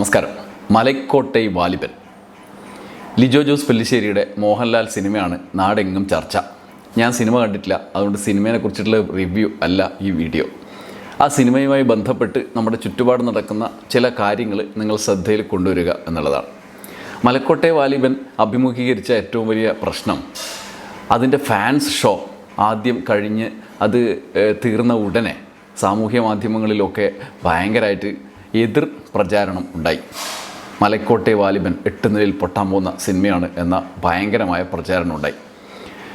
നമസ്കാരം. മലക്കോട്ടെ വാലിബൻ. ലിജോ ജോസ് പെല്ലിശ്ശേരിയുടെ മോഹൻലാൽ സിനിമയാണ് നാടെങ്ങും ചർച്ച. ഞാൻ സിനിമ കണ്ടിട്ടില്ല. അതുകൊണ്ട് സിനിമയെ കുറിച്ചിട്ടുള്ള റിവ്യൂ അല്ല ഈ വീഡിയോ ആ സിനിമയുമായി ബന്ധപ്പെട്ട് നമ്മുടെ ചുറ്റുപാട് നടക്കുന്ന ചില കാര്യങ്ങൾ നിങ്ങൾ ശ്രദ്ധയിൽ കൊണ്ടുവരിക എന്നുള്ളതാണ്. മലക്കോട്ടെ വാലിബൻ അഭിമുഖീകരിച്ച ഏറ്റവും വലിയ പ്രശ്നം അതിന്റെ ഫാൻസ് ഷോ ആദ്യം കഴിഞ്ഞ് അത് തീർന്ന ഉടനെ സാമൂഹ്യ മാധ്യമങ്ങളിലൊക്കെ ഭയങ്കരമായിട്ട് എതിർ പ്രചാരണം ഉണ്ടായി. മലക്കോട്ടെ വാലിബൻ എട്ട് നിലയിൽ പൊട്ടാൻ പോകുന്ന സിനിമയാണ് എന്ന ഭയങ്കരമായ പ്രചാരണം ഉണ്ടായി.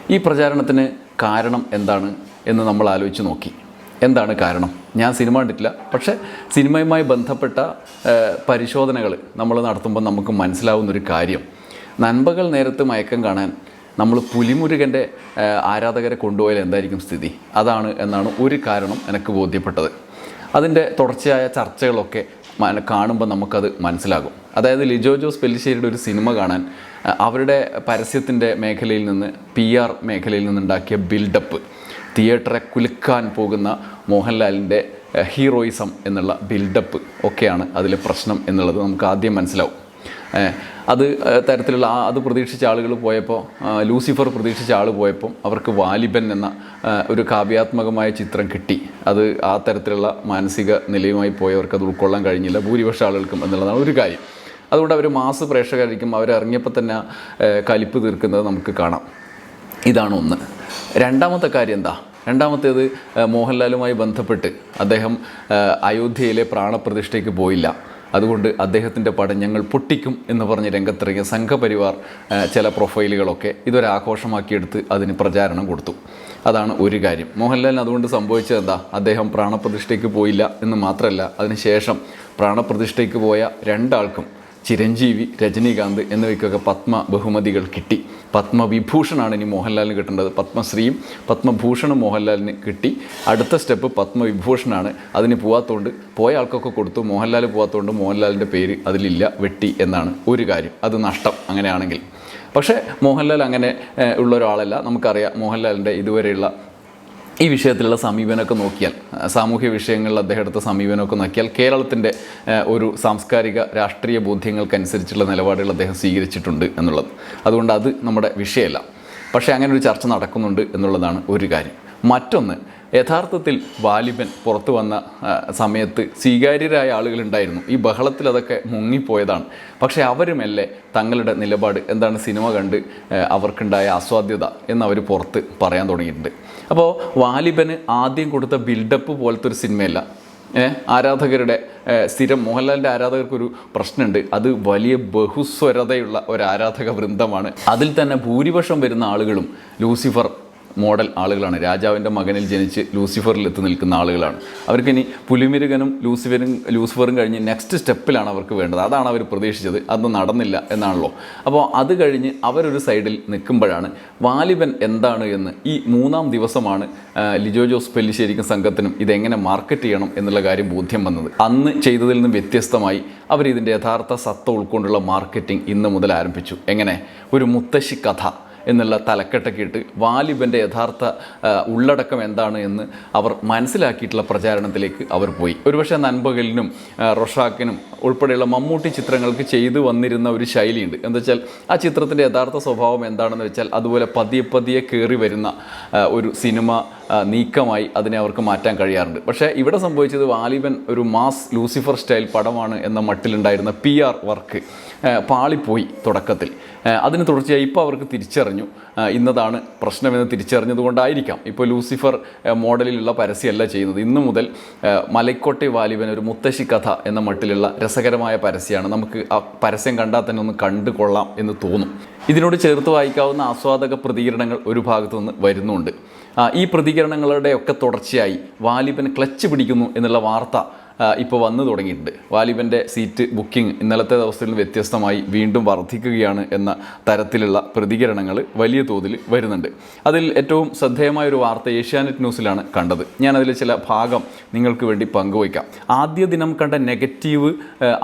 ഈ പ്രചാരണത്തിന് കാരണം എന്താണ് എന്ന് നമ്മൾ ആലോചിച്ച് നോക്കി. എന്താണ് കാരണം? ഞാൻ സിനിമ കണ്ടിട്ടില്ല. പക്ഷേ സിനിമയുമായി ബന്ധപ്പെട്ട പരിശോധനകൾ നമ്മൾ നടത്തുമ്പോൾ നമുക്ക് മനസ്സിലാവുന്നൊരു കാര്യം. നൻപകൽ നേരത്ത് മയക്കം കാണാൻ നമ്മൾ പുലിമുരുകന്റെ ആരാധകരെ കൊണ്ടുപോയാൽ എന്തായിരിക്കും സ്ഥിതി? അതാണ് എന്നാണ് ഒരു കാരണം എനിക്ക് ബോധ്യപ്പെട്ടത്. അതിന്റെ തുടർച്ചയായ ചർച്ചകളൊക്കെ കാണുമ്പോൾ നമുക്കത് മനസ്സിലാകും. അതായത് ലിജോ ജോസ് പെല്ലിശ്ശേരിയുടെ ഒരു സിനിമ കാണാൻ അവരുടെ പരസ്യത്തിന്റെ മേഖലയിൽ നിന്ന് പി ആർ മേഖലയിൽ നിന്നുണ്ടാക്കിയ ബിൽഡപ്പ് തിയേറ്ററെ കുലുക്കാൻ പോകുന്ന മോഹൻലാലിന്റെ ഹീറോയിസം എന്നുള്ള ബിൽഡപ്പ് ഒക്കെയാണ് അതിലെ പ്രശ്നം എന്നുള്ളത് നമുക്ക് ആദ്യം മനസ്സിലാവും. അത് തരത്തിലുള്ള അത് പ്രതീക്ഷിച്ച ആളുകൾ പോയപ്പോൾ ലൂസിഫർ പ്രതീക്ഷിച്ച ആൾ പോയപ്പോൾ അവർക്ക് വാലിബൻ എന്ന ഒരു കാവ്യാത്മകമായ ചിത്രം കിട്ടി. അത് ആ തരത്തിലുള്ള മാനസിക നിലയുമായി പോയവർക്ക് അത് ഉൾക്കൊള്ളാൻ കഴിഞ്ഞില്ല. ഭൂരിപക്ഷം ആളുകൾക്കും എന്നുള്ളതാണ് ഒരു കാര്യം. അതുകൊണ്ട് അവർ മാസ് പ്രേക്ഷകരായിരിക്കും അവർ ഇറങ്ങിയപ്പോൾ തന്നെ കലിപ്പ് തീർക്കുന്നത് നമുക്ക് കാണാം. ഇതാണ് ഒന്ന്. രണ്ടാമത്തെ കാര്യം എന്താ? രണ്ടാമത്തേത് മോഹൻലാലുമായി ബന്ധപ്പെട്ട് അദ്ദേഹം അയോധ്യയിലെ പ്രാണപ്രതിഷ്ഠയ്ക്ക് പോയില്ല. അതുകൊണ്ട് അദ്ദേഹത്തിന്റെ പടം ഞങ്ങൾ പൊട്ടിക്കും എന്ന് പറഞ്ഞ് രംഗത്തിറങ്ങിയ സംഘപരിവാർ ചില പ്രൊഫൈലുകളൊക്കെ ഇതൊരു ആഘോഷമാക്കിയെടുത്ത് അതിന് പ്രചാരണം കൊടുത്തു. അതാണ് ഒരു കാര്യം. മോഹൻലാലിന് അതുകൊണ്ട് സംഭവിച്ചത് എന്താ? അദ്ദേഹം പ്രാണപ്രതിഷ്ഠയ്ക്ക് പോയില്ല എന്ന് മാത്രമല്ല അതിനുശേഷം പ്രാണപ്രതിഷ്ഠയ്ക്ക് പോയ രണ്ടാൾക്കും ചിരഞ്ജീവി രജനീകാന്ത് എന്നിവയ്ക്കൊക്കെ പത്മ ബഹുമതികൾ കിട്ടി. പത്മവിഭൂഷണാണ് ഇനി മോഹൻലാലിന് കിട്ടേണ്ടത്. പത്മശ്രീയും പത്മഭൂഷണും മോഹൻലാലിന് കിട്ടി. അടുത്ത സ്റ്റെപ്പ് പത്മവിഭൂഷണാണ് അതിന് പോവാത്തതുകൊണ്ട് പോയ ആൾക്കൊക്കെ കൊടുത്തു. മോഹൻലാൽ പോവാത്തതുകൊണ്ട് മോഹൻലാലിന്റെ പേര് അതിലില്ല. വെട്ടി എന്നാണ് ഒരു കാര്യം. അത് നഷ്ടം അങ്ങനെയാണെങ്കിൽ. പക്ഷേ മോഹൻലാൽ അങ്ങനെ ഉള്ള ഒരാളല്ല. നമുക്കറിയാം മോഹൻലാലിന്റെ ഇതുവരെയുള്ള ഈ വിഷയത്തിലുള്ള സമീപനമൊക്കെ നോക്കിയാൽ സാമൂഹ്യ വിഷയങ്ങളിൽ അദ്ദേഹം എടുത്ത സമീപനമൊക്കെ നോക്കിയാൽ കേരളത്തിന്റെ ഒരു സാംസ്കാരിക രാഷ്ട്രീയ ബോധ്യങ്ങൾക്കനുസരിച്ചുള്ള നിലപാടുകൾ അദ്ദേഹം സ്വീകരിച്ചിട്ടുണ്ട് എന്നുള്ളത്. അതുകൊണ്ട് അത് നമ്മുടെ വിഷയമല്ല. പക്ഷേ അങ്ങനെ ഒരു ചർച്ച നടക്കുന്നുണ്ട് എന്നുള്ളതാണ് ഒരു കാര്യം. മറ്റൊന്ന് യഥാർത്ഥത്തിൽ വാലിബൻ പുറത്തു വന്ന സമയത്ത് സ്വീകാര്യരായ ആളുകളുണ്ടായിരുന്നു. ഈ ബഹളത്തിൽ അതൊക്കെ മുങ്ങിപ്പോയതാണ്. പക്ഷേ അവരുമല്ലേ തങ്ങളുടെ നിലപാട് എന്താണ് സിനിമ കണ്ട് അവർക്കുണ്ടായ ആസ്വാദ്യത എന്ന് അവർ പുറത്ത് പറയാൻ തുടങ്ങിയിട്ടുണ്ട്. അപ്പോൾ വാലിബന് ആദ്യം കൊടുത്ത ബിൽഡപ്പ് പോലത്തെ ഒരു സിനിമയല്ല. ആരാധകരുടെ സ്ഥിരം മോഹൻലാലിന്റെ ആരാധകർക്കൊരു പ്രശ്നമുണ്ട്. അത് വലിയ ബഹുസ്വരതയുള്ള ഒരു ആരാധക വൃന്ദമാണ്. അതിൽ തന്നെ ഭൂരിപക്ഷം വരുന്ന ആളുകളും ലൂസിഫർ മോഡൽ ആളുകളാണ്. രാജാവിന്റെ മകനിൽ ജനിച്ച് ലൂസിഫറിൽ എത്തി നിൽക്കുന്ന ആളുകളാണ്. അവർക്കിനി പുലിമിരുകനും ലൂസിഫറും ലൂസിഫറും കഴിഞ്ഞ് നെക്സ്റ്റ് സ്റ്റെപ്പിലാണ് അവർക്ക് വേണ്ടത്. അതാണ് അവർ പ്രതീക്ഷിച്ചത്. അത് നടന്നില്ല എന്നാണല്ലോ. അപ്പോൾ അത് കഴിഞ്ഞ് അവരൊരു സൈഡിൽ നിൽക്കുമ്പോഴാണ് വാലിബൻ എന്താണ് എന്ന് ഈ മൂന്നാം ദിവസമാണ് ലിജോ ജോസ് പെല്ലിശ്ശേരിക്കും സംഘത്തിനും ഇതെങ്ങനെ മാർക്കറ്റ് ചെയ്യണം എന്നുള്ള കാര്യം ബോധ്യം വന്നത്. അന്ന് ചെയ്തതിൽ നിന്നും വ്യത്യസ്തമായി അവർ ഇതിന്റെ യഥാർത്ഥ സത്ത ഉൾക്കൊണ്ടുള്ള മാർക്കറ്റിംഗ് ഇന്ന് മുതൽ ആരംഭിച്ചു. എങ്ങനെ? ഒരു മുത്തശ്ശി കഥ. എന്നുള്ള തലക്കെട്ടൊക്കെ ഇട്ട് വാലിബന്റെ യഥാർത്ഥ ഉള്ളടക്കം എന്താണ് എന്ന് അവർ മനസ്സിലാക്കിയിട്ടുള്ള പ്രചാരണത്തിലേക്ക് അവർ പോയി. ഒരുപക്ഷെ നൻപകലിനും റൊഷാക്കിനും ഉൾപ്പെടെയുള്ള മമ്മൂട്ടി ചിത്രങ്ങൾക്ക് ചെയ്തു വന്നിരുന്ന ഒരു ശൈലിയുണ്ട്. എന്താ വെച്ചാൽ ആ ചിത്രത്തിന്റെ യഥാർത്ഥ സ്വഭാവം എന്താണെന്ന് വെച്ചാൽ അതുപോലെ പതിയെ പതിയെ കയറി വരുന്ന ഒരു സിനിമ നീക്കമായി അതിനെ അവർക്ക് മാറ്റാൻ കഴിയാറുണ്ട്. പക്ഷേ ഇവിടെ സംഭവിച്ചത് വാലിബൻ ഒരു മാസ് ലൂസിഫർ സ്റ്റൈൽ പടമാണ് എന്ന മട്ടിലുണ്ടായിരുന്ന പി ആർ വർക്ക് പാളിപ്പോയി തുടക്കത്തിൽ. അതിന് തുടർച്ചയായി ഇപ്പോൾ അവർക്ക് തിരിച്ചറിഞ്ഞു. ഇന്നതാണ് പ്രശ്നമെന്ന് തിരിച്ചറിഞ്ഞതുകൊണ്ടായിരിക്കാം. ഇപ്പോൾ ലൂസിഫർ മോഡലിലുള്ള പരസ്യമല്ല ചെയ്യുന്നത്. ഇന്നു മുതൽ മലക്കോട്ടെ വാലിബൻ ഒരു മുത്തശ്ശി കഥ എന്ന മട്ടിലുള്ള രസകരമായ പരസ്യമാണ് നമുക്ക് ആ പരസ്യം കണ്ടാൽ തന്നെ ഒന്ന് കണ്ടുകൊള്ളാം എന്ന് തോന്നും. ഇതിനോട് ചേർത്ത് വായിക്കാവുന്ന ആസ്വാദക പ്രതികരണങ്ങൾ ഒരു ഭാഗത്തു നിന്ന് വരുന്നുണ്ട്. ഈ പ്രതികരണങ്ങളുടെ ഒക്കെ തുടർച്ചയായി വാലിബൻ ക്ലച്ച് പിടിക്കുന്നു എന്നുള്ള വാർത്ത ഇപ്പോൾ വന്നു തുടങ്ങിയിട്ടുണ്ട്. വാലിബന്റെ സീറ്റ് ബുക്കിംഗ് ഇന്നലത്തെ ദിവസത്തിൽ വ്യത്യസ്തമായി വീണ്ടും വർദ്ധിക്കുകയാണ് എന്ന തരത്തിലുള്ള പ്രതികരണങ്ങൾ വലിയ തോതിൽ വരുന്നുണ്ട്. അതിൽ ഏറ്റവും ശ്രദ്ധേയമായ ഒരു വാർത്ത ഏഷ്യാനെറ്റ് ന്യൂസിലാണ് കണ്ടത്. ഞാനതിൽ ചില ഭാഗം നിങ്ങൾക്ക് വേണ്ടി പങ്കുവയ്ക്കാം. ആദ്യ ദിനം കണ്ട നെഗറ്റീവ്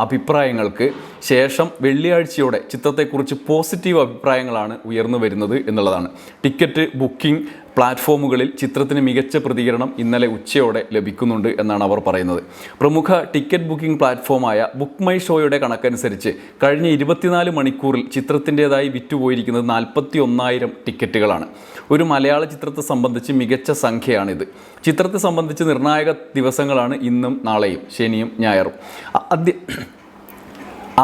അഭിപ്രായങ്ങൾക്ക് ശേഷം വെള്ളിയാഴ്ചയോടെ ചിത്രത്തെക്കുറിച്ച് പോസിറ്റീവ് അഭിപ്രായങ്ങളാണ് ഉയർന്നു വരുന്നത് എന്നുള്ളതാണ്. ടിക്കറ്റ് ബുക്കിംഗ് പ്ലാറ്റ്ഫോമുകളിൽ ചിത്രത്തിന് മികച്ച പ്രതികരണം ഇന്നലെ ഉച്ചയോടെ ലഭിക്കുന്നുണ്ട് എന്നാണ് അവർ പറയുന്നത്. പ്രമുഖ ടിക്കറ്റ് ബുക്കിംഗ് പ്ലാറ്റ്ഫോമായ ബുക്ക് മൈ ഷോയുടെ കണക്കനുസരിച്ച് കഴിഞ്ഞ ഇരുപത്തിനാല് മണിക്കൂറിൽ ചിത്രത്തിന്റെതായി വിറ്റുപോയിരിക്കുന്നത് നാൽപ്പത്തി ഒന്നായിരം ടിക്കറ്റുകളാണ്. ഒരു മലയാള ചിത്രത്തെ സംബന്ധിച്ച് മികച്ച സംഖ്യയാണിത്. ചിത്രത്തെ സംബന്ധിച്ച് നിർണായക ദിവസങ്ങളാണ് ഇന്നും നാളെയും ശനിയും ഞായറും.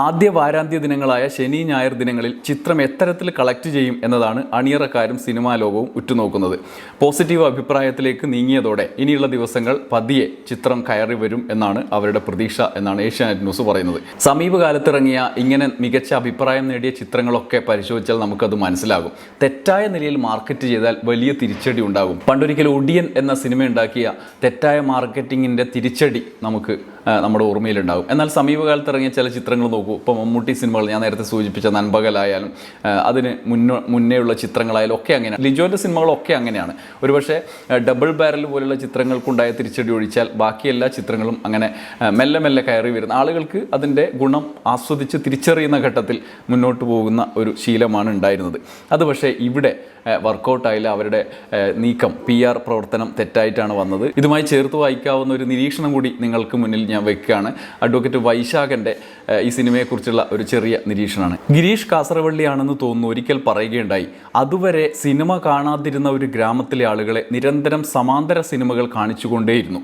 ആദ്യ വാരാന്ത്യ ദിനങ്ങളായ ശനി ഞായർ ദിനങ്ങളിൽ ചിത്രം എത്തരത്തിൽ കളക്ട് ചെയ്യും എന്നതാണ് അണിയറക്കാരും സിനിമാ ലോകവും ഉറ്റുനോക്കുന്നത്. പോസിറ്റീവ് അഭിപ്രായത്തിലേക്ക് നീങ്ങിയതോടെ ഇനിയുള്ള ദിവസങ്ങൾ പതിയെ ചിത്രം കയറി വരും എന്നാണ് അവരുടെ പ്രതീക്ഷ എന്നാണ് ഏഷ്യാനെറ്റ് ന്യൂസ് പറയുന്നത്. സമീപകാലത്തിറങ്ങിയ ഇങ്ങനെ മികച്ച അഭിപ്രായം നേടിയ ചിത്രങ്ങളൊക്കെ പരിശോധിച്ചാൽ നമുക്കത് മനസ്സിലാകും. തെറ്റായ നിലയിൽ മാർക്കറ്റ് ചെയ്താൽ വലിയ തിരിച്ചടി ഉണ്ടാകും. പണ്ടൊരിക്കൽ ഒടിയൻ എന്ന സിനിമ ഉണ്ടാക്കിയ തെറ്റായ മാർക്കറ്റിങ്ങിന്റെ തിരിച്ചടി നമുക്ക് നമ്മുടെ ഓർമ്മയിലുണ്ടാകും എന്നാൽ സമീപകാലത്ത് ഇറങ്ങിയ ചില ചിത്രങ്ങൾ നോക്കൂ. ഇപ്പോൾ മമ്മൂട്ടി സിനിമകൾ ഞാൻ നേരത്തെ സൂചിപ്പിച്ച നൻപകലായാലും അതിന് മുന്നോ മുന്നേയുള്ള ചിത്രങ്ങളായാലും ഒക്കെ അങ്ങനെയാണ്. ലിജോന്റെ സിനിമകളൊക്കെ അങ്ങനെയാണ്. ഒരുപക്ഷെ ഡബിൾ ബാരൽ പോലുള്ള ചിത്രങ്ങൾക്കുണ്ടായ തിരിച്ചടി ഒഴിച്ചാൽ ബാക്കി എല്ലാ ചിത്രങ്ങളും അങ്ങനെ മെല്ലെ മെല്ലെ കയറി വരുന്ന ആളുകൾക്ക് അതിന്റെ ഗുണം ആസ്വദിച്ച് തിരിച്ചറിയുന്ന ഘട്ടത്തിൽ മുന്നോട്ട് പോകുന്ന ഒരു ശീലമാണ് ഉണ്ടായിരുന്നത്. അത് പക്ഷേ ഇവിടെ വർക്കൗട്ടായില്ല. അവരുടെ നീക്കം പി ആർ പ്രവർത്തനം തെറ്റായിട്ടാണ് വന്നത്. ഇതുമായി ചേർത്ത് വായിക്കാവുന്ന ഒരു നിരീക്ഷണം കൂടി നിങ്ങൾക്ക് മുന്നിൽ ഞാൻ വെക്കുകയാണ്. അഡ്വക്കേറ്റ് വൈശാഖന്റെ ഈ സിനിമയെക്കുറിച്ചുള്ള ഒരു ചെറിയ നിരീക്ഷണമാണ്. ഗിരീഷ് കാസറവള്ളിയാണെന്ന് തോന്നുന്നു ഒരിക്കൽ പറയുകയുണ്ടായി. അതുവരെ സിനിമ കാണാതിരുന്ന ഒരു ഗ്രാമത്തിലെ ആളുകളെ നിരന്തരം സമാന്തര സിനിമകൾ കാണിച്ചുകൊണ്ടേയിരുന്നു.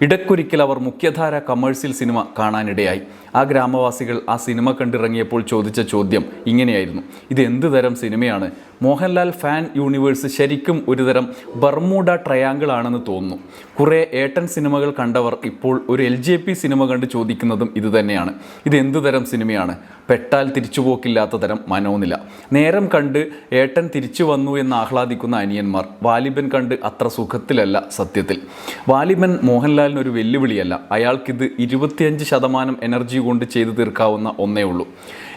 ഇടയ്ക്കൊരിക്കൽ അവർ മുഖ്യധാര കമേഴ്സ്യൽ സിനിമ കാണാനിടയായി. ആ ഗ്രാമവാസികൾ ആ സിനിമ കണ്ടിറങ്ങിയപ്പോൾ ചോദിച്ച ചോദ്യം ഇങ്ങനെയായിരുന്നു. ഇത് എന്ത് തരം സിനിമയാണ്? മോഹൻലാൽ ഫാൻ യൂണിവേഴ്സ് ശരിക്കും ഒരുതരം ബർമൂഡ ട്രയാങ്കിൾ ആണെന്ന് തോന്നുന്നു. കുറേ ഏട്ടൻ സിനിമകൾ കണ്ടവർ ഇപ്പോൾ ഒരു എൽ ജെ പി സിനിമ കണ്ട് ചോദിക്കുന്നതും ഇതുതന്നെയാണ് ഇത് എന്തു തരം സിനിമയാണ്? പെട്ടാൽ തിരിച്ചുപോക്കില്ലാത്ത തരം മനോനില. നേരം കണ്ട് ഏട്ടൻ തിരിച്ചു വന്നു എന്ന് ആഹ്ലാദിക്കുന്ന അനിയന്മാർ വാലിബൻ കണ്ട് അത്ര സുഖത്തിലല്ല സത്യത്തിൽ. വാലിബൻ മോഹൻലാലിന് ഒരു വെല്ലുവിളിയല്ല. അയാൾക്കിത് ഇരുപത്തിയഞ്ച് ശതമാനം എനർജി കൊണ്ട് ചെയ്തു തീർക്കാവുന്ന ഒന്നേ ഉള്ളൂ.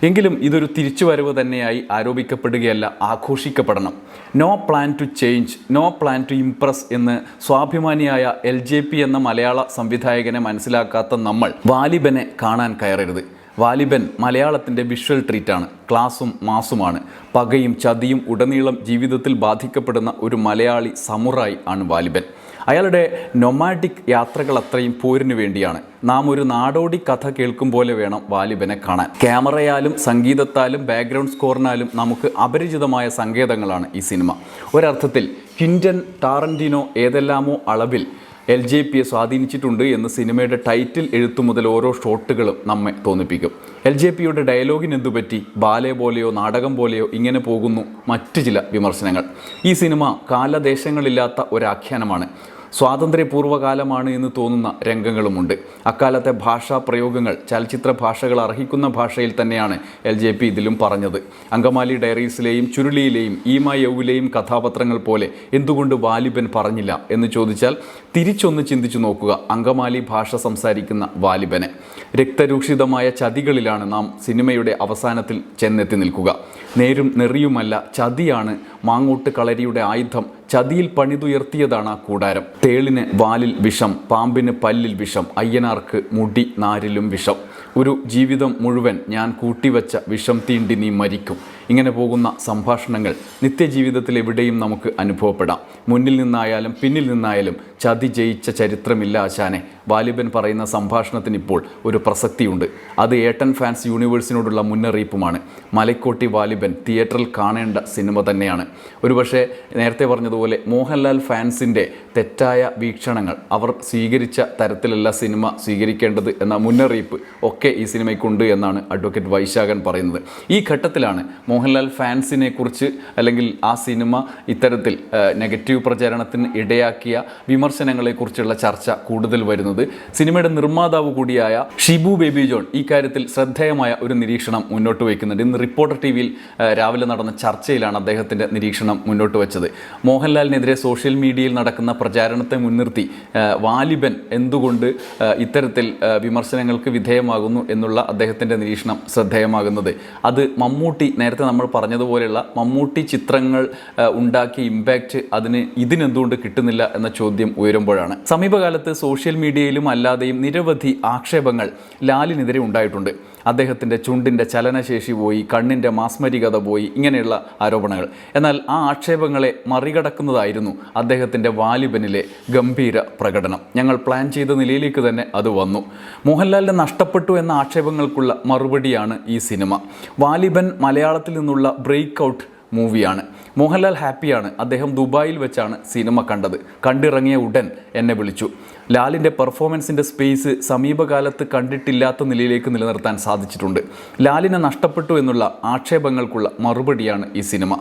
എങ്കിലും ഇതൊരു തിരിച്ചുവരവ് തന്നെയായി ആരോപിക്കപ്പെടുകയല്ല ആഘോഷിക്കപ്പെടണം. No plan to change no plan to impress എന്ന് സ്വാഭിമാനിയായ എൽ ജെ പി എന്ന മലയാള സംവിധായകനെ മനസ്സിലാക്കാത്ത നമ്മൾ വാലിബനെ കാണാൻ കയറരുത്. വാലിബൻ മലയാളത്തിന്റെ വിഷ്വൽ ട്രീറ്റാണ് ക്ലാസും മാസുമാണ്. പകയും ചതിയും ഉടനീളം ജീവിതത്തിൽ ബാധിക്കപ്പെടുന്ന ഒരു മലയാളി സമുറായി ആണ് വാലിബൻ. അയാളുടെ നൊമാറ്റിക് യാത്രകൾ അത്രയും പോരിനു വേണ്ടിയാണ്. നാം ഒരു നാടോടി കഥ കേൾക്കും പോലെ വേണം വാലിബനെ കാണാൻ. ക്യാമറയാലും സംഗീതത്താലും ബാക്ക്ഗ്രൗണ്ട് സ്കോറിനാലും നമുക്ക് അപരിചിതമായ സങ്കേതങ്ങളാണ് ഈ സിനിമ. ഒരർത്ഥത്തിൽ കിൻഡൻ ടാറന്റിനോ ഏതെല്ലാമോ അളവിൽ എൽ ജെ പിയെ സ്വാധീനിച്ചിട്ടുണ്ട് എന്ന് സിനിമയുടെ ടൈറ്റിൽ എഴുത്തു മുതൽ ഓരോ ഷോട്ടുകളും നമ്മെ തോന്നിപ്പിക്കും. എൽ ജെ പിയുടെ ഡയലോഗിന് എന്തുപറ്റി ബാലെ പോലെയോ നാടകം പോലെയോ ഇങ്ങനെ പോകുന്നു മറ്റു ചില വിമർശനങ്ങൾ. ഈ സിനിമ കാലദേശങ്ങളില്ലാത്ത ഒരാഖ്യാനമാണ്. സ്വാതന്ത്ര്യപൂർവകാലമാണ് എന്ന് തോന്നുന്ന രംഗങ്ങളുമുണ്ട്. അക്കാലത്തെ ഭാഷാ പ്രയോഗങ്ങൾ ചലച്ചിത്ര ഭാഷകൾ അർഹിക്കുന്ന ഭാഷയിൽ തന്നെയാണ് എൽ ജെ പി ഇതിലും പറഞ്ഞത്. അങ്കമാലി ഡയറീസിലെയും ചുരുളിയിലെയും ഈമ യൗവിലെയും കഥാപാത്രങ്ങൾ പോലെ എന്തുകൊണ്ട് വാലിബൻ പറഞ്ഞില്ല എന്ന് ചോദിച്ചാൽ തിരിച്ചൊന്ന് ചിന്തിച്ചു നോക്കുക. അങ്കമാലി ഭാഷ സംസാരിക്കുന്ന വാലിബനെ. രക്തരൂക്ഷിതമായ ചതികളിലാണ് നാം സിനിമയുടെ അവസാനത്തിൽ ചെന്നെത്തി നിൽക്കുക. നേരും നെറിയുമല്ല ചതിയാണ് മാങ്ങോട്ട് കളരിയുടെ ആയുധം ചതിയിൽ പണിതുയർത്തിയതാണ് ആ കൂടാരം. തേളിന് വാലിൽ വിഷം പാമ്പിന് പല്ലിൽ വിഷം അയ്യനാർക്ക് മുടി നാരിലും വിഷം. ഒരു ജീവിതം മുഴുവൻ ഞാൻ കൂട്ടിവച്ച വിഷം തീണ്ടി നീ മരിക്കും. ഇങ്ങനെ പോകുന്ന സംഭാഷണങ്ങൾ നിത്യജീവിതത്തിൽ എവിടെയും നമുക്ക് അനുഭവപ്പെടാം. മുന്നിൽ നിന്നായാലും പിന്നിൽ നിന്നായാലും ചതി ജയിച്ച ചരിത്രമില്ല ആശാനെ. വാലിബൻ പറയുന്ന സംഭാഷണത്തിന് ഇപ്പോൾ ഒരു പ്രസക്തിയുണ്ട്. അത് ഏട്ടൻ ഫാൻസ് യൂണിവേഴ്സിനോടുള്ള മുന്നറിയിപ്പുമാണ്. മലക്കോട്ടി വാലിബൻ തിയേറ്ററിൽ കാണേണ്ട സിനിമ തന്നെയാണ്. ഒരുപക്ഷെ നേരത്തെ പറഞ്ഞതുപോലെ മോഹൻലാൽ ഫാൻസിന്റെ തെറ്റായ വീക്ഷണങ്ങൾ അവർ സ്വീകരിച്ച തരത്തിലല്ല സിനിമ സ്വീകരിക്കേണ്ടത് എന്ന മുന്നറിയിപ്പ് ഒക്കെ ഈ സിനിമയ്ക്കുണ്ട് എന്നാണ് അഡ്വക്കേറ്റ് വൈശാഖൻ പറയുന്നത്. ഈ ഘട്ടത്തിലാണ് മോഹൻലാൽ ഫാൻസിനെ കുറിച്ച് അല്ലെങ്കിൽ ആ സിനിമ ഇത്തരത്തിൽ നെഗറ്റീവ് പ്രചാരണത്തിന് ഇടയാക്കിയ വിമർശനങ്ങളെക്കുറിച്ചുള്ള ചർച്ച കൂടുതൽ വരുന്നത്. സിനിമയുടെ നിർമ്മാതാവ് കൂടിയായ ഷിബു ബേബി ജോൺ ഈ കാര്യത്തിൽ ശ്രദ്ധേയമായ ഒരു നിരീക്ഷണം മുന്നോട്ട് വയ്ക്കുന്നുണ്ട്. ഇന്ന് റിപ്പോർട്ടർ ടി വിയിൽ രാവിലെ നടന്ന ചർച്ചയിലാണ് അദ്ദേഹത്തിന്റെ നിരീക്ഷണം മുന്നോട്ട് വെച്ചത്. മോഹൻലാലിനെതിരെ സോഷ്യൽ മീഡിയയിൽ നടക്കുന്ന പ്രചാരണത്തെ മുൻനിർത്തി വാലിബൻ എന്തുകൊണ്ട് ഇത്തരത്തിൽ വിമർശനങ്ങൾക്ക് വിധേയമാകുന്നു എന്നുള്ള അദ്ദേഹത്തിന്റെ നിരീക്ഷണം ശ്രദ്ധേയമാകുന്നത്. അത് മമ്മൂട്ടി നേരത്തെ നമ്മൾ പറഞ്ഞതുപോലെയുള്ള മമ്മൂട്ടി ചിത്രങ്ങൾ ഉണ്ടാക്കിയ ഇമ്പാക്റ്റ് അതിന് ഇതിനെന്തുകൊണ്ട് കിട്ടുന്നില്ല എന്ന ചോദ്യം ഉയരുമ്പോഴാണ്. സമീപകാലത്ത് സോഷ്യൽ മീഡിയയിലും അല്ലാതെയും നിരവധി ആക്ഷേപങ്ങൾ ലാലിനെതിരെ ഉണ്ടായിട്ടുണ്ട്. അദ്ദേഹത്തിന്റെ ചുണ്ടിന്റെ ചലനശേഷി പോയി കണ്ണിന്റെ മാസ്മരികത പോയി ഇങ്ങനെയുള്ള ആരോപണങ്ങൾ. എന്നാൽ ആ ആക്ഷേപങ്ങളെ മറികടക്കുന്നതായിരുന്നു അദ്ദേഹത്തിന്റെ വാലിബനിലെ ഗംഭീര പ്രകടനം. ഞങ്ങൾ പ്ലാൻ ചെയ്ത നിലയിലേക്ക് തന്നെ അത് വന്നു. മോഹൻലാലിനെ നഷ്ടപ്പെട്ടു എന്ന ആക്ഷേപങ്ങൾക്കുള്ള മറുപടിയാണ് ഈ സിനിമ. വാലിബൻ മലയാളത്തിൽ നിന്നുള്ള ബ്രേക്ക് ഔട്ട് മൂവിയാണ്. മോഹൻലാൽ ഹാപ്പിയാണ് അദ്ദേഹം ദുബായിൽ വെച്ചാണ് സിനിമ കണ്ടത്. കണ്ടിറങ്ങിയ ഉടൻ എന്നെ വിളിച്ചു. ലാലിന്റെ പെർഫോമൻസിന്റെ സ്പേസ് സമീപകാലത്ത് കണ്ടിട്ടില്ലാത്ത നിലയിലേക്ക് നിലനിർത്താൻ സാധിച്ചിട്ടുണ്ട്. ലാലിനെ നഷ്ടപ്പെട്ടു എന്നുള്ള ആക്ഷേപങ്ങൾക്കുള്ള മറുപടിയാണ് ഈ സിനിമ.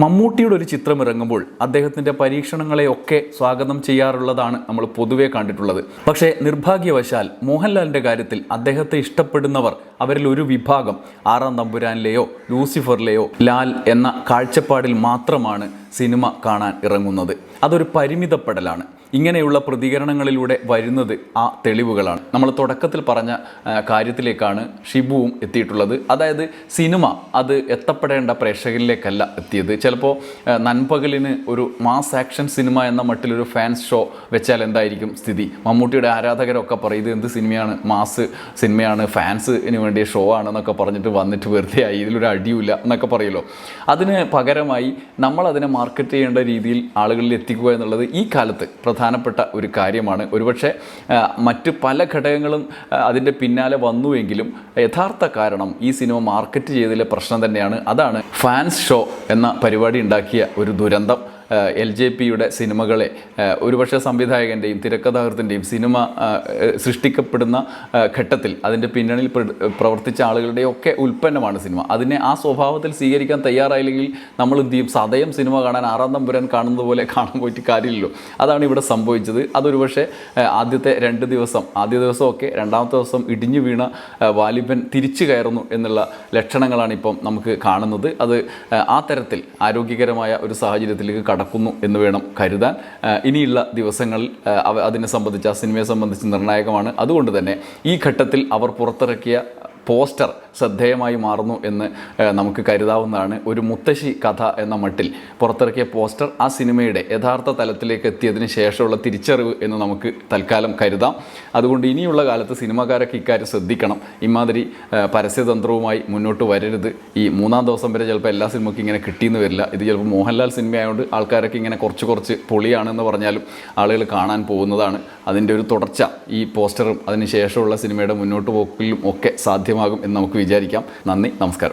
മമ്മൂട്ടിയുടെ ഒരു ചിത്രം ഇറങ്ങുമ്പോൾ അദ്ദേഹത്തിന്റെ പരീക്ഷണങ്ങളെയൊക്കെ സ്വാഗതം ചെയ്യാറുള്ളതാണ് നമ്മൾ പൊതുവേ കണ്ടിട്ടുള്ളത്. പക്ഷേ നിർഭാഗ്യവശാൽ മോഹൻലാലിന്റെ കാര്യത്തിൽ അദ്ദേഹത്തെ ഇഷ്ടപ്പെടുന്നവർ അവരിൽ ഒരു വിഭാഗം ആറാം തമ്പുരാനിലെയോ ലൂസിഫറിലെയോ ലാൽ എന്ന കാഴ്ചപ്പാടിൽ മാത്രമാണ് സിനിമ കാണാൻ ഇറങ്ങുന്നത്. അതൊരു പരിമിതപ്പെടലാണ്. ഇങ്ങനെയുള്ള പ്രതികരണങ്ങളിലൂടെ വരുന്നത് ആ തെളിവുകളാണ്. നമ്മൾ തുടക്കത്തിൽ പറഞ്ഞ കാര്യത്തിലേക്കാണ് ഷിബുവും എത്തിയിട്ടുള്ളത്. അതായത് സിനിമ അത് എത്തപ്പെടേണ്ട പ്രേക്ഷകരിലേക്കല്ല എത്തിയത്. ചിലപ്പോൾ നൻപകലിന് ഒരു മാസ് ആക്ഷൻ സിനിമ എന്ന മട്ടിലൊരു ഫാൻസ് ഷോ വെച്ചാൽ എന്തായിരിക്കും സ്ഥിതി? മമ്മൂട്ടിയുടെ ആരാധകരൊക്കെ പറയും ഇത് എന്ത് സിനിമയാണ്? മാസ് സിനിമയാണ് ഫാൻസിന് വേണ്ടിയ ഷോ ആണെന്നൊക്കെ പറഞ്ഞിട്ട് വന്നിട്ട് വെറുതെ ആയി. ഇതിലൊരു അടിയുമില്ല എന്നൊക്കെ പറയുമല്ലോ അതിന് പകരമായി നമ്മൾ അതിനെ മാർക്കറ്റ് ചെയ്യേണ്ട രീതിയിൽ ആളുകളിൽ എത്തിക്കുക എന്നുള്ളത് ഈ കാലത്ത് പ്രധാനപ്പെട്ട ഒരു കാര്യമാണ്. ഒരുപക്ഷെ മറ്റ് പല ഘടകങ്ങളും അതിന്റെ പിന്നാലെ വന്നുവെങ്കിലും യഥാർത്ഥ കാരണം ഈ സിനിമ മാർക്കറ്റ് ചെയ്തതിലെ പ്രശ്നം തന്നെയാണ്. അതാണ് ഫാൻസ് ഷോ എന്ന പരിപാടി ഉണ്ടാക്കിയ ഒരു ദുരന്തം. എൽ ജെ പിയുടെ സിനിമകളെ ഒരുപക്ഷെ സംവിധായകന്റെയും തിരക്കഥാകൃത്തിന്റെയും സിനിമ സൃഷ്ടിക്കപ്പെടുന്ന ഘട്ടത്തിൽ അതിന്റെ പിന്നണിയിൽ പ്രവർത്തിച്ച ആളുകളുടെയും ഒക്കെ ഉൽപ്പന്നമാണ് സിനിമ. അതിനെ ആ സ്വഭാവത്തിൽ സ്വീകരിക്കാൻ തയ്യാറായില്ലെങ്കിൽ നമ്മൾ എന്ത് ചെയ്യും? സതയം സിനിമ കാണാൻ ആറാം തമ്പുരാൻ കാണുന്നത് പോലെ കാണാൻ പോയിട്ട് കാര്യമില്ലല്ലോ. അതാണ് ഇവിടെ സംഭവിച്ചത്. അതൊരുപക്ഷെ പക്ഷേ ആദ്യത്തെ രണ്ട് ദിവസം ആദ്യ ദിവസമൊക്കെ രണ്ടാമത്തെ ദിവസം ഇടിഞ്ഞു വീണ വാലിബൻ തിരിച്ചു കയറുന്നു എന്നുള്ള ലക്ഷണങ്ങളാണ് ഇപ്പം നമുക്ക് കാണുന്നത്. അത് ആ തരത്തിൽ ആരോഗ്യകരമായ ഒരു സാഹചര്യത്തിലേക്ക് കടക്കുന്നു എന്ന് വേണം കരുതാൻ. ഇനിയുള്ള ദിവസങ്ങളിൽ അതിനെ സംബന്ധിച്ച് ആ സിനിമയെ സംബന്ധിച്ച് നിർണായകമാണ്. അതുകൊണ്ട് തന്നെ ഈ ഘട്ടത്തിൽ അവർ പുറത്തിറക്കിയ പോസ്റ്റർ ശ്രദ്ധേയമായി മാറുന്നു എന്ന് നമുക്ക് കരുതാവുന്നതാണ്. ഒരു മുത്തശ്ശി കഥ എന്ന മട്ടിൽ പുറത്തിറക്കിയ പോസ്റ്റർ ആ സിനിമയുടെ യഥാർത്ഥ തലത്തിലേക്ക് എത്തിയതിന് ശേഷമുള്ള തിരിച്ചറിവ് എന്ന് നമുക്ക് തൽക്കാലം കരുതാം. അതുകൊണ്ട് ഇനിയുള്ള കാലത്ത് സിനിമാക്കാരൊക്കെ ഇക്കാര്യം ശ്രദ്ധിക്കണം. ഇമാതിരി പരസ്യതന്ത്രവുമായി മുന്നോട്ട് വരരുത്. ഈ മൂന്നാം ദിവസം വരെ ചിലപ്പോൾ എല്ലാ സിനിമയ്ക്കും ഇങ്ങനെ കിട്ടിയെന്ന് വരില്ല. ഇത് ചിലപ്പോൾ മോഹൻലാൽ സിനിമയായതുകൊണ്ട് ആൾക്കാരൊക്കെ ഇങ്ങനെ കുറച്ച് കുറച്ച് പൊളിയാണെന്ന് പറഞ്ഞാലും ആളുകൾ കാണാൻ പോകുന്നതാണ്. അതിന്റെ ഒരു തുടർച്ച ഈ പോസ്റ്ററും അതിന് ശേഷമുള്ള സിനിമയുടെ മുന്നോട്ട് പോക്കിലും ഒക്കെ സാധ്യമാകും എന്ന് നമുക്ക് വിചാരിക്കാം. നന്ദി നമസ്കാരം.